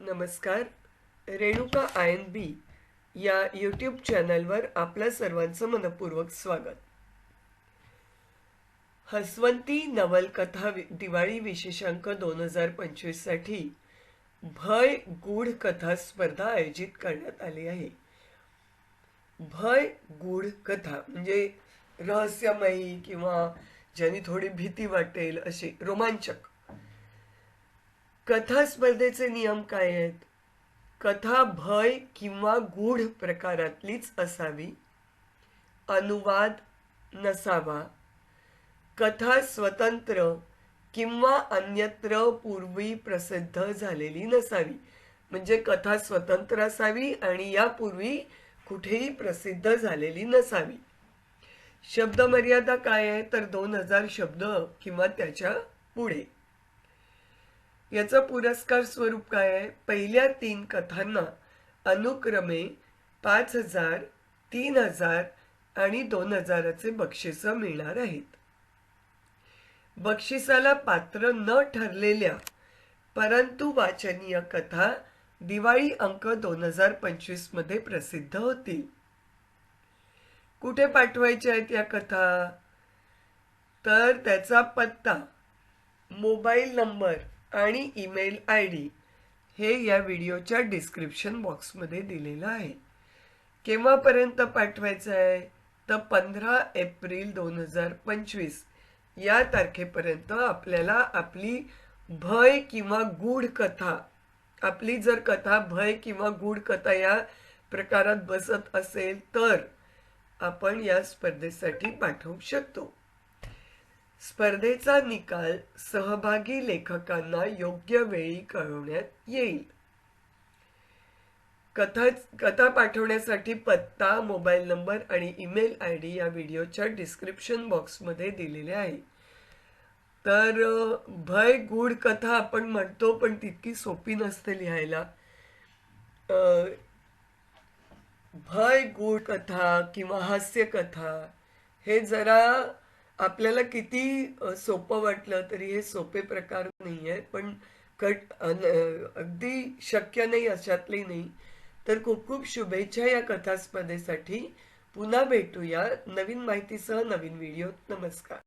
नमस्कार Renuka I N बी या YouTube चॅनलवर आपल्या सर्वांचं मनपूर्वक स्वागत. हसवंती नवलकथा दिवाळी विशेषांक दोन हजार पंचवीससाठी भय गूढ कथा स्पर्धा आयोजित करण्यात आली आहे. भय गूढ कथा म्हणजे रहस्यमयी किंवा ज्यांनी थोडी भीती वाटेल अशी रोमांचक कथा स्पर्धेचे नियम काय आहेत? कथा भय किंवा गूढ प्रकारातलीच असावी. अनुवाद नसावा. कथा स्वतंत्र किंवा अन्यत्र पूर्वी प्रसिद्ध झालेली नसावी. म्हणजे कथा स्वतंत्र असावी आणि यापूर्वी कुठेही प्रसिद्ध झालेली नसावी. शब्दमर्यादा काय आहे? तर दोन हजार शब्द किंवा त्याच्या पुढे. याचं पुरस्कार स्वरूप काय आहे? पहिल्या तीन कथांना अनुक्रमे पाच हजार तीन हजार आणि दोन हजाराचे बक्षिस मिळणार आहेत. बक्षिसाला पात्र न ठरलेल्या परंतु वाचनीय कथा दिवाळी अंक दोन हजार पंचवीसमध्ये प्रसिद्ध होतील. कुठे पाठवायच्या आहेत या कथा? तर त्याचा पत्ता मोबाईल नंबर आणि ईमेल आय डी हे या व्हिडिओच्या डिस्क्रिप्शन बॉक्समध्ये दिलेलं आहे. केव्हापर्यंत पाठवायचं आहे? तर पंधरा एप्रिल दोन हजार पंचवीस या तारखेपर्यंत आपल्याला आपली भय किंवा गूढ कथा आपली जर कथा भय किंवा गूढ कथा या प्रकारात बसत असेल तर आपण या स्पर्धेसाठी पाठवू शकतो. स्पर्धेचा निकाल सहभागी लेखकांना योग्य वेळी कळवण्यात येईल. कथा कथा पाठवण्यासाठी पत्ता मोबाईल नंबर आणि ईमेल आय डी या व्हिडिओच्या डिस्क्रिप्शन बॉक्समध्ये दिलेले आहे. तर भय गूढ कथा आपण म्हणतो पण तितकी सोपी नसते लिहायला. भय गूढ कथा किंवा हास्य कथा हे जरा आपल्याला किती सोपं वाटलं तरी हे सोपे प्रकार नाही आहे पण कट अगदी शक्य नाही अशातली नाही. तर खूप खूप शुभेच्छा या कथा स्पर्धेसाठी पुन्हा भेटूया नवीन माहितीसह नवीन व्हिडिओ नमस्कार.